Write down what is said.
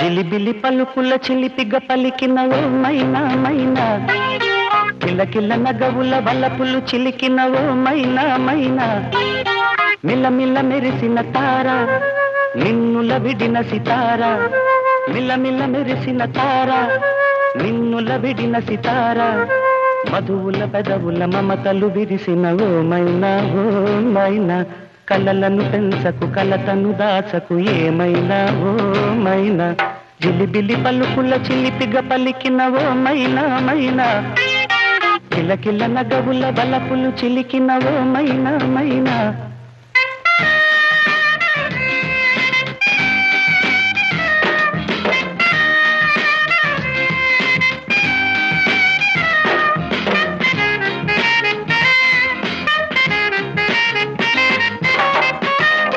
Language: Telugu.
జిలిబిలి పలుకుల చిలిపిగ పలికిన ఓ మైనా. మైనా కిలకిల నగవుల వలపులు చిలికిన ఓ మైనా. మైనా మిల్లమిల్ల మెరిసిన తార నిన్నుల విడిన సితార. మిల్లమిల్ల మెరిసిన తార నిన్నుల విడిన సితార. మధువుల పెదవుల మమతలు విరిసిన ఓ మైనా ఓ మైనా కలలను పెంచకు కలతను దాచకు ఏమైనా ఓ మైనా. జిలిబిలి పలుకుల చిలిపిగ పలికిన ఓ మైనా మైనా. కిలకిల నగవుల బలపులు చిలికిన ఓ మైనా మైనా.